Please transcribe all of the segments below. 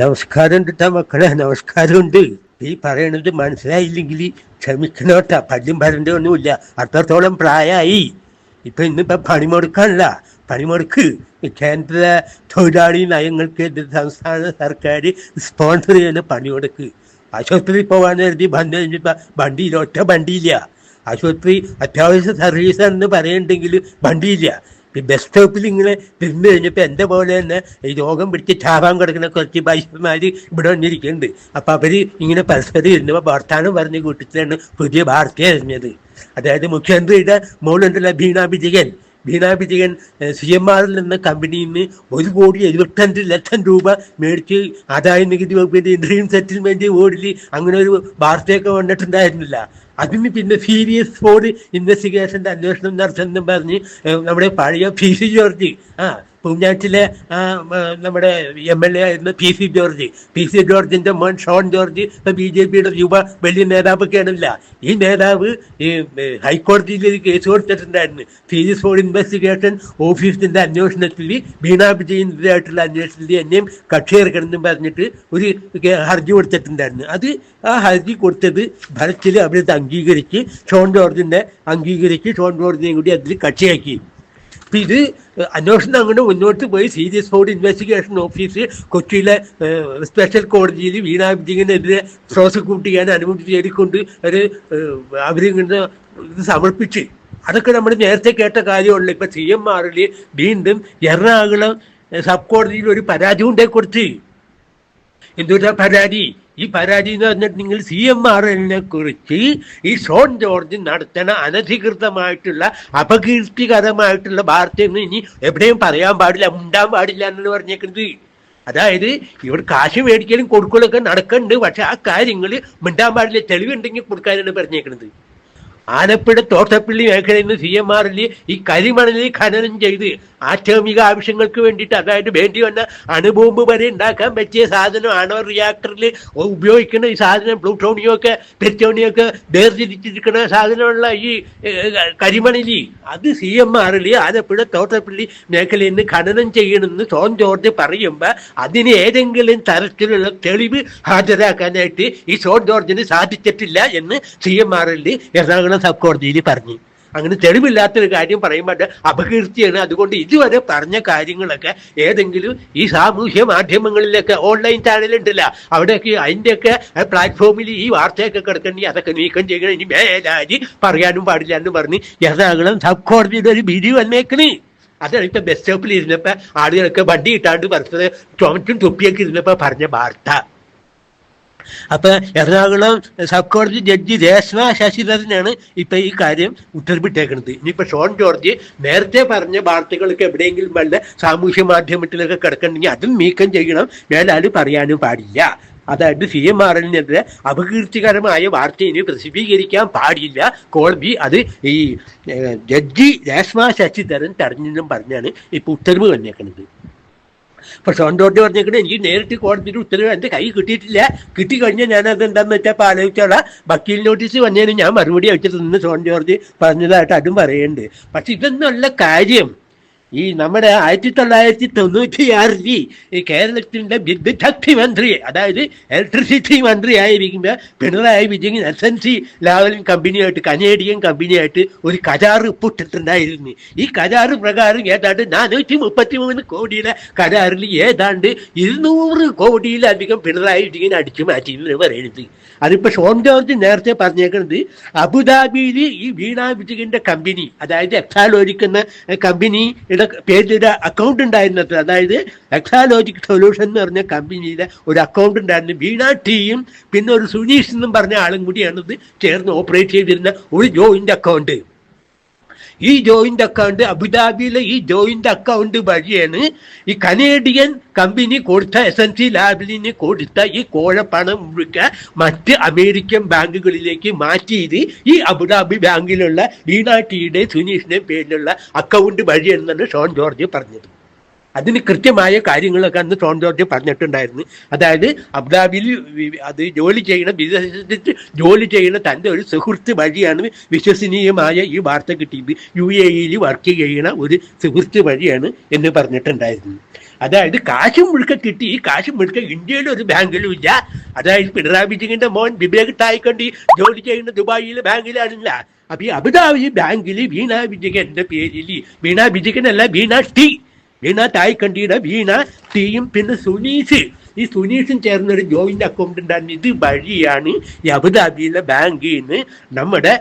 നമസ്കാരം കിട്ടാ മക്കളെ നമസ്കാരമുണ്ട്. ഈ പറയണത് മനസ്സിലായില്ലെങ്കിൽ ക്ഷമിക്കണോട്ടാ. പല്ലും പരണ്ട ഒന്നുമില്ല. അത്രത്തോളം പ്രായമായി ഇപ്പൊ ഇന്നിപ്പോ പണിമുടക്കാനല്ല പണിമുടക്ക്. കേന്ദ്ര തൊഴിലാളി നയങ്ങൾക്കെതിരെ സംസ്ഥാന സർക്കാർ സ്പോൺസർ ചെയ്യുന്ന പണിമുടക്ക്. ആശുപത്രിയിൽ പോകാൻ കരുതി വന്നു കഴിഞ്ഞപ്പോ വണ്ടിയില്ല ഒറ്റ വണ്ടിയില്ല. ആശുപത്രി അത്യാവശ്യ സർവീസ് എന്ന് പറയുന്നുണ്ടെങ്കിൽ വണ്ടിയില്ല. ബസ് സ്റ്റോപ്പിൽ ഇങ്ങനെ തിരിഞ്ഞു കഴിഞ്ഞപ്പോൾ എന്റെ പോലെ തന്നെ ഈ രോഗം പിടിച്ച് ചാവാൻ കിടക്കുന്ന കുറച്ച് ബൈസ്മാർ ഇവിടെ വന്നിരിക്കുന്നുണ്ട്. അപ്പം അവർ ഇങ്ങനെ പരസ്പരം ഇരുന്നപ്പോൾ വർത്താനം പറഞ്ഞ് കൂട്ടിട്ടാണ് പുതിയ വാർത്ത അറിഞ്ഞത് അതായത് മുഖ്യമന്ത്രിയുടെ മോളുണ്ടല്ല ബീണ വിജയൻ. ബീണ വിജയൻ സി നിന്ന് കമ്പനിയിൽ നിന്ന് ഒരു കോടി എഴുപത്തഞ്ച് ലക്ഷം രൂപ മേടിച്ച് ആദായ നികുതി വകുപ്പിന്റെ ഡ്രീം സെറ്റിൽമെന്റ് ബോർഡിൽ അങ്ങനെ ഒരു വാർത്തയൊക്കെ വന്നിട്ടുണ്ടായിരുന്നില്ല. അതിന് പിന്നെ സീരിയസ് ഫോർ ഇൻവെസ്റ്റിഗേഷന്റെ അന്വേഷണം നടത്തുന്നു പറഞ്ഞ് നമ്മുടെ പഴയ പി സി ജോർജ്. ആ പൂഞ്ഞാറ്റിലെ നമ്മുടെ എം എൽ എ ആയിരുന്ന P C George. P C ജോർജിന്റെ മോൻ ഷോൺ ജോർജ് ഇപ്പൊ ബി ജെ പിയുടെ യുവ വലിയ നേതാവൊക്കെയാണില്ല. ഈ നേതാവ് ഈ ഹൈക്കോടതിയിൽ ഒരു കേസ് കൊടുത്തിട്ടുണ്ടായിരുന്നു. സീരിയസ് ഫോർ ഇൻവെസ്റ്റിഗേഷൻ ഓഫീസിന്റെ അന്വേഷണത്തിൽ വീണ വിജയനെതിരായിട്ടുള്ള അന്വേഷണത്തിൽ എന്നെയും കക്ഷി ചേർക്കണമെന്നും പറഞ്ഞിട്ട് ഒരു ഹർജി കൊടുത്തിട്ടുണ്ടായിരുന്നു. അത് ആ ഹർജി കൊടുത്തത് ഫലത്തിൽ അവരത് അംഗീകരിച്ച് ഷോൺ ജോർജിന്റെ അംഗീകരിച്ച് ഷോൺ ജോർജിനെയും കൂടി അതിൽ കക്ഷിയാക്കി. അപ്പൊ ഇത് അന്വേഷണം അങ്ങനെ മുന്നോട്ട് പോയി. സീരിയസ് ഫോർഡ് ഇൻവെസ്റ്റിഗേഷൻ ഓഫീസ് കൊച്ചിയിലെ സ്പെഷ്യൽ കോടതിയിൽ വീണ വിജയനെതിരെ പ്രോസിക്യൂട്ട് ചെയ്യാൻ അനുമതി തേടിക്കൊണ്ട് ഒരു അവരിങ്ങനെ ഇത് സമർപ്പിച്ച്. അതൊക്കെ നമ്മൾ നേരത്തെ കേട്ട കാര്യമുള്ളൂ ഇപ്പൊ സി എം ആറിൽ വീണ്ടും എറണാകുളം സബ് കോടതിയിൽ ഒരു പരാതി കൊണ്ടേ കൊടുത്ത്. എന്തുകൊണ്ടാ പരാതി? ഈ പരാതി എന്ന് പറഞ്ഞിട്ട് നിങ്ങൾ സി എം ആർ എല്ലിനെ കുറിച്ച് ഈ ഷോൺ ജോർജ് നടത്തണ അനധികൃതമായിട്ടുള്ള അപകീർത്തികരമായിട്ടുള്ള വാർത്തയൊന്നും ഇനി എവിടെയും പറയാൻ പാടില്ല ഉണ്ടാൻ പാടില്ല എന്നാണ് പറഞ്ഞേക്കുന്നത് അതായത് ഇവർ കാശ് മേടിക്കലും കൊടുക്കലൊക്കെ നടക്കുന്നുണ്ട് പക്ഷെ ആ കാര്യങ്ങൾ മിണ്ടാൻ പാടില്ല തെളിവുണ്ടെങ്കിൽ കൊടുക്കാനാണ് പറഞ്ഞേക്കുന്നത് ആലപ്പുഴ തോട്ടപ്പള്ളി മേഖലയിൽ നിന്ന് സി എം ആറിൽ ഈ കരിമണലിൽ ഖനനം ചെയ്ത് ആറ്റോമിക ആവശ്യങ്ങൾക്ക് വേണ്ടിയിട്ട് അതായത് വേണ്ടി വന്ന അണുബോംബ് വരെ ഉണ്ടാക്കാൻ പറ്റിയ സാധനം ആണോ റിയാക്ടറിൽ ഉപയോഗിക്കുന്ന ഈ സാധനം പ്ലൂട്ടോണിയം ഒക്കെ പെറ്റോണിയോ ഒക്കെ വേർതിരിച്ചിരിക്കുന്ന സാധനമുള്ള ഈ കരിമണിലി? അത് സി എം ആറിൽ ആലപ്പുഴ തോട്ടപ്പള്ളി മേഖലയിൽ നിന്ന് ഖനനം ചെയ്യണമെന്ന് സോൺ ജോർജ് പറയുമ്പോൾ അതിന് ഏതെങ്കിലും തരത്തിലുള്ള തെളിവ് ഹാജരാക്കാനായിട്ട് ഈ സോൺ ജോർജിന് സാധിച്ചിട്ടില്ല എന്ന് സി എം ആറിൽ എറണാകുളം സബ് കോടതിയിൽ പറഞ്ഞു. അങ്ങനെ തെളിവില്ലാത്തൊരു കാര്യം പറയുമ്പോൾ അപകീർത്തിയാണ്. അതുകൊണ്ട് ഇതുവരെ പറഞ്ഞ കാര്യങ്ങളൊക്കെ ഏതെങ്കിലും ഈ സാമൂഹ്യ മാധ്യമങ്ങളിലൊക്കെ ഓൺലൈൻ ചാനലുണ്ടല്ല അവിടെയൊക്കെ അതിന്റെയൊക്കെ പ്ലാറ്റ്ഫോമിൽ ഈ വാർത്തയൊക്കെ കിടക്കണമെങ്കിൽ അതൊക്കെ നീക്കം ചെയ്യണം ഇനി മേലാരി പറയാനും പാടില്ല എന്ന് പറഞ്ഞ് എറണാകുളം സബ് കോടതിയുടെ ഒരു വിധി വന്നേക്കണേ. അതാണ് ഇപ്പൊ ബസ് സ്റ്റോപ്പിൽ ഇരുന്നപ്പോ ആളുകളൊക്കെ വണ്ടി ഇട്ടാണ്ട് പറഞ്ഞത് ചുമറ്റും തൊപ്പിയൊക്കെ ഇരുന്നപ്പോ പറഞ്ഞ വാർത്ത. അപ്പൊ എറണാകുളം സബ് കോടതി ജഡ്ജി രേഷ്മ ശശിധരനാണ് ഇപ്പൊ ഈ കാര്യം ഉത്തരവിട്ടേക്കുന്നത് ഇനിയിപ്പോ ഷോൺ ജോർജ് നേരത്തെ പറഞ്ഞ വാർത്തകളൊക്കെ എവിടെയെങ്കിലും വല്ല സാമൂഹ്യ മാധ്യമത്തിലൊക്കെ കിടക്കണമെങ്കിൽ അതും നീക്കം ചെയ്യണം. മേലാൽ പറയാനും പാടില്ല. അതായത് സി എം ആർ എല്ലിനെതിരെ അപകീർത്തികരമായ വാർത്ത ഇനി പ്രസിദ്ധീകരിക്കാൻ പാടില്ല. കോടതി അത് ഈ ജഡ്ജി രേഷ്മ ശശിധരൻ തടഞ്ഞെന്നും പറഞ്ഞാണ് ഇപ്പൊ ഉത്തരവ് വന്നേക്കുന്നത് ഷോൺ ജോർജ് പറഞ്ഞേക്കണേ എനിക്ക് നേരിട്ട് കോടതിയുടെ ഉത്തരവ് എന്റെ കൈ കിട്ടിയിട്ടില്ല. കിട്ടിക്കഴിഞ്ഞാൽ ഞാൻ അത് എന്താന്ന് വെച്ചാൽ ഇപ്പൊ ആലോചിച്ചോളാം. വക്കീൽ നോട്ടീസ് വന്നതിന് ഞാൻ മറുപടി അയച്ചിട്ട് സോൺ ജോർജ് പറഞ്ഞതായിട്ട് അതും പറയുന്നുണ്ട്. പക്ഷെ ഇതൊന്നുമല്ല കാര്യം ഈ നമ്മുടെ ആയിരത്തി തൊള്ളായിരത്തി തൊണ്ണൂറ്റി ആറിൽ ഈ കേരളത്തിന്റെ വിദ്യുച്ഛക്തി മന്ത്രി അതായത് ഇലക്ട്രിസിറ്റി മന്ത്രി ആയിരിക്കുമ്പോൾ Pinarayi Vijayan S N C Lavalin കമ്പനിയായിട്ട് Canadian കമ്പനിയായിട്ട് ഒരു കരാറ് ഒപ്പിട്ടിട്ടുണ്ടായിരുന്നു ഈ കരാറ് പ്രകാരം ഏതാണ്ട് നാനൂറ്റി മുപ്പത്തി മൂന്ന് കോടിയുടെ കരാറിൽ ഏതാണ്ട് ഇരുന്നൂറ് കോടിയിലധികം പിണറായി വിജയൻ അടിച്ചു മാറ്റി എന്ന് പറയുന്നത്. അതിപ്പോൾ ഷോൺ ജോർജ് നേരത്തെ പറഞ്ഞേക്കുന്നത് അബുദാബിയിൽ ഈ വീണ വിജയന്റെ കമ്പനി അതായത് എക്സാലോജിക് എന്ന കമ്പനിയുടെ പേരിലൊരു അക്കൗണ്ട് ഉണ്ടായിരുന്നത്. അതായത് എക്സാലോജിക് സൊല്യൂഷൻ എന്ന് പറഞ്ഞ കമ്പനിയുടെ ഒരു അക്കൗണ്ട് ഉണ്ടായിരുന്നു. വീണ ടീയും പിന്നെ ഒരു സുനീഷ് എന്നും പറഞ്ഞ ആളും കൂടിയാണ് ഇത് ചേർന്ന് ഓപ്പറേറ്റ് ചെയ്തിരുന്ന ഒരു ജോയിന്റ് അക്കൗണ്ട് ഈ ജോയിന്റ് അക്കൗണ്ട് അബുദാബിയിലെ ഈ ജോയിന്റ് അക്കൗണ്ട് വഴിയാണ് ഈ കനേഡിയൻ കമ്പനി കൊടുത്ത എസ് എൻ സി ലാബിലിന് കൊടുത്ത ഈ കോഴപ്പണം മുഴുക്ക മറ്റ് അമേരിക്കൻ ബാങ്കുകളിലേക്ക് മാറ്റിയത് ഈ അബുദാബി ബാങ്കിലുള്ള വീണ ടിയുടെ സുനീഷിന്റെ പേരിലുള്ള അക്കൗണ്ട് വഴിയാണെന്നാണ് ഷോൺ ജോർജ് പറഞ്ഞത്. അതിന് കൃത്യമായ കാര്യങ്ങളൊക്കെ അന്ന് ടോൺ ജോർജ് പറഞ്ഞിട്ടുണ്ടായിരുന്നു. അതായത് അബുദാബിയിൽ അത് ജോലി ചെയ്യണ വിദേശത്ത് ജോലി ചെയ്യുന്ന തന്റെ ഒരു സുഹൃത്ത് വഴിയാണ് വിശ്വസനീയമായ ഈ വാർത്ത കിട്ടിയത്. യു എ ഇയിൽ വർക്ക് ചെയ്യണ ഒരു സുഹൃത്ത് വഴിയാണ് എന്ന് പറഞ്ഞിട്ടുണ്ടായിരുന്നു. അതായത് കാശും മുഴുക്ക കിട്ടി. ഈ കാശും മുഴുക്ക ഇന്ത്യയിലെ ഒരു ബാങ്കിലും ഇല്ല. അതായത് പിണറായി വിജയന്റെ മോൻ വിവേക് ടായിക്കൊണ്ട് ജോലി ചെയ്യുന്ന ദുബായിലെ ബാങ്കിലാണില്ല. അപ്പൊ ഈ അബുദാബി ബാങ്കിൽ വീണ വിജയന്റെ പേരിൽ വീണ വിജയനല്ല വീണ ടി. വീണ തായ്ക്കണ്ടിയുടെ വീണ ടീയും പിന്നെ സുനീഷ് ഈ സുനീഷും ചേർന്ന ഒരു ജോയിന്റ് അക്കൗണ്ട് ഉണ്ടായിരുന്നു. ഇത് വഴിയാണ് ഈ അബുദാബിയിലെ ബാങ്കിൽ നിന്ന് നമ്മുടെ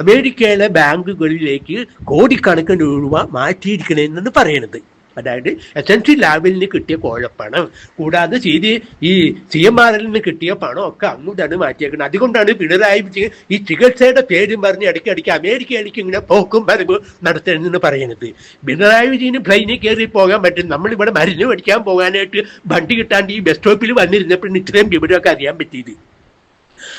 അമേരിക്കയിലെ ബാങ്കുകളിലേക്ക് കോടിക്കണക്കിന് രൂപ മാറ്റിയിരിക്കണമെന്നാണ് പറയണത്. അതായത് എസ് എൻ സി ലാബിൽ നിന്ന് കിട്ടിയ കോഴപ്പണം. കൂടാതെ ചെയ്ത് ഈ സി എം ആറിൽ നിന്ന് കിട്ടിയ പണം ഒക്കെ അങ്ങോട്ടാണ് മാറ്റിയേക്കുന്നത് അതുകൊണ്ടാണ് പിണറായി വിജയൻ ഈ ചികിത്സയുടെ പേരും പറഞ്ഞ് ഇടയ്ക്കിടയ്ക്ക് അമേരിക്കയിലേക്ക് ഇങ്ങനെ പോക്കും വരവ് നടത്തണമെന്ന് പറയുന്നത്. പിണറായി വിജയന് പ്ലെയിനിൽ കയറി പോകാൻ പറ്റും. നമ്മളിവിടെ മരുന്ന് മേടിക്കാൻ പോകാനായിട്ട് വണ്ടി കിട്ടാണ്ട് ഈ ബസ് സ്റ്റോപ്പിൽ വന്നിരുന്നപ്പോഴാണ് ഇത്രയും വിവരമൊക്കെ അറിയാൻ പറ്റിയത്.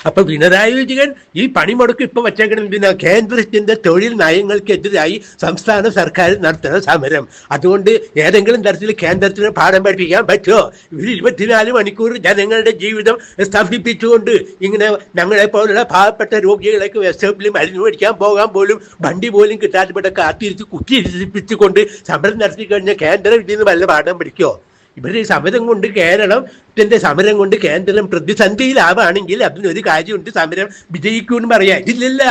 അപ്പൊ പിണറായി വിജയൻ ഈ പണിമുടക്ക് ഇപ്പൊ വച്ചേക്കണം പിന്നെ കേന്ദ്രത്തിന്റെ തൊഴിൽ നയങ്ങൾക്കെതിരായി സംസ്ഥാന സർക്കാർ നടത്തുന്ന സമരം. അതുകൊണ്ട് ഏതെങ്കിലും തരത്തിൽ കേന്ദ്രത്തിന് പാഠം പഠിപ്പിക്കാൻ പറ്റുമോ? ഇവർ ഇരുപത്തിനാല് മണിക്കൂർ ജനങ്ങളുടെ ജീവിതം സ്തംഭിപ്പിച്ചുകൊണ്ട് ഇങ്ങനെ ഞങ്ങളെ പോലുള്ള പാവപ്പെട്ട രോഗികളൊക്കെ വെസ്റ്റോപ്പിൽ മരുന്ന് മേടിക്കാൻ പോകാൻ പോലും വണ്ടി പോലും കിട്ടാതെ ഇവിടെ കാത്തിരിച്ച് കുത്തിയിരിപ്പിച്ചുകൊണ്ട് സമരം നടത്തി കഴിഞ്ഞാൽ കേന്ദ്രം ഇതിൽ നിന്ന് വല്ല പാഠം പഠിക്കുമോ ഈ സമരം കൊണ്ട് കേരളത്തിന്റെ സമരം കൊണ്ട് കേന്ദ്രം പ്രതിസന്ധിയിലാവാണെങ്കിൽ അതിനൊരു കാര്യമുണ്ട്. സമരം വിജയിക്കുമെന്ന് പറയാം. ഇതില്ല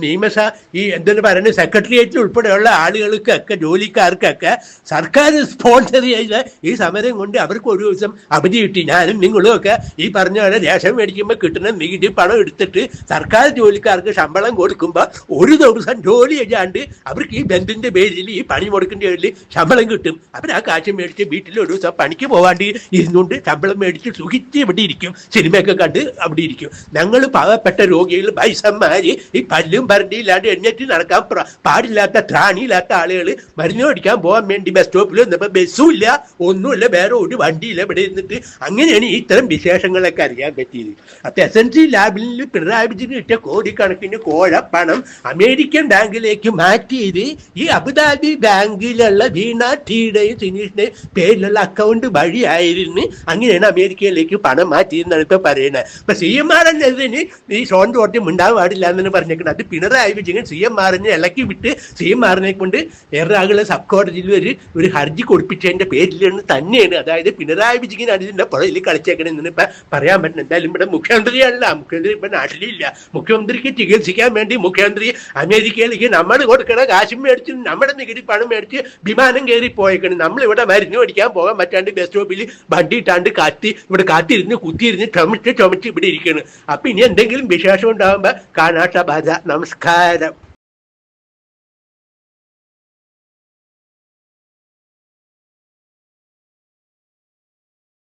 നിയമസഭ ഈ എന്തെന്ന് പറയുന്നത്? സെക്രട്ടേറിയറ്റിൽ ഉൾപ്പെടെയുള്ള ആളുകൾക്കൊക്കെ ജോലിക്കാർക്കൊക്കെ സർക്കാർ സ്പോൺസർ ചെയ്ത ഈ സമരം കൊണ്ട് അവർക്ക് ഒരു ദിവസം അവധി കിട്ടി. ഞാനും നിങ്ങളും ഒക്കെ ഈ പറഞ്ഞ പോലെ രേഷൻ മേടിക്കുമ്പോൾ കിട്ടുന്ന നികുതി പണം എടുത്തിട്ട് സർക്കാർ ജോലിക്കാർക്ക് ശമ്പളം കൊടുക്കുമ്പോൾ ഒരു ദിവസം ജോലി ചെയ്യാണ്ട് അവർക്ക് ഈ ബന്ധിന്റെ പേരിൽ ഈ പണി മുടക്കിന്റെ പേരിൽ ശമ്പളം കിട്ടും. അവർ ആ കാശ് മേടിച്ച് വീട്ടിൽ ഒരു ദിവസം പണിക്ക് പോകാണ്ട് ഇരുന്നുകൊണ്ട് ശമ്പളം മേടിച്ച് സുഖിച്ച് ഇവിടെ ഇരിക്കും. സിനിമയൊക്കെ കണ്ട് അവിടെ ഇരിക്കും. ഞങ്ങൾ പാവപ്പെട്ട രോഗികൾ വയസ്സന്മാര് ഈ പല്ലും ഭരണിയില്ലാണ്ട് എഴുന്നേറ്റ് നടക്കാൻ പാടില്ലാത്ത ത്രാണിയില്ലാത്ത ആളുകൾ മരുന്ന് മേടിക്കാൻ പോകാൻ വേണ്ടി ബസ് സ്റ്റോപ്പിൽ വന്നപ്പോൾ ബസ്സും ഇല്ല ഒന്നുമില്ല വേറെ ഒരു വണ്ടിയില്ല ഇവിടെ ഇരുന്നിട്ട്. അങ്ങനെയാണ് ഇത്തരം വിശേഷങ്ങളൊക്കെ അറിയാൻ പറ്റിയത്. അപ്പൊ എസ് എൻ സി ലാബിൽ പിണറായി വിജയൻ കിട്ടിയ കോടിക്കണക്കിന് കോഴ പണം അമേരിക്കൻ ബാങ്കിലേക്ക് മാറ്റിയത് ഈ അബുദാബി ബാങ്കിലുള്ള വീണ ടീയുടെയും സിനീഷിന്റെയും പേരിലുള്ള അക്കൗണ്ട് വഴിയായിരുന്നു. അങ്ങനെയാണ് അമേരിക്കയിലേക്ക് പണം മാറ്റി എന്നാണ് ഇപ്പൊ പറയുന്നത്. അപ്പൊ സി എം ആർ എന്നതിന് ഈ ഷോൺ ജോർജും ഉണ്ടാകാൻ പാടില്ല എന്നാണ് പറഞ്ഞേക്കുന്നത്. അത് പിണറായി വിജയൻ സി എം ആറിനെ ഇളക്കി വിട്ട് സി എം ആറിനെ കൊണ്ട് എറണാകുളം സബ് കോടതിയിൽ ഒരു ഒരു ഹർജി കൊടുപ്പിച്ചതിന്റെ പേരിലാണ് തന്നെയാണ്. അതായത് പിണറായി വിജയനാണ് ഇതിന്റെ പുറകിൽ കളിച്ചേക്കണെന്ന് ഇപ്പൊ പറയാൻ പറ്റുന്നത് എന്തായാലും ഇവിടെ മുഖ്യമന്ത്രിയല്ല മുഖ്യമന്ത്രി ഇപ്പൊ നാട്ടിലില്ല. മുഖ്യമന്ത്രിക്ക് ചികിത്സിക്കാൻ വേണ്ടി മുഖ്യമന്ത്രി അമേരിക്കയിലേക്ക് നമ്മൾ കൊടുക്കണ കാശും മേടിച്ച് നമ്മുടെ നികുതി പണം മേടിച്ച് വിമാനം കയറി പോയേക്കണം നമ്മളിവിടെ മരുന്ന് മേടിക്കാൻ പോകാൻ പറ്റാണ്ട് ബസ് സ്റ്റോപ്പിൽ വണ്ടി ഇട്ടാണ്ട് കാത്തി ഇവിടെ കാത്തിരുന്ന് കുത്തിയിരുന്ന് ചുമച്ച് ചുമച്ച് ഇവിടെ ഇരിക്കുന്നു അപ്പൊ ഇനി എന്തെങ്കിലും വിശേഷം ഉണ്ടാകുമ്പോ കാണാട്ട ബാധ നമസ്കാരം.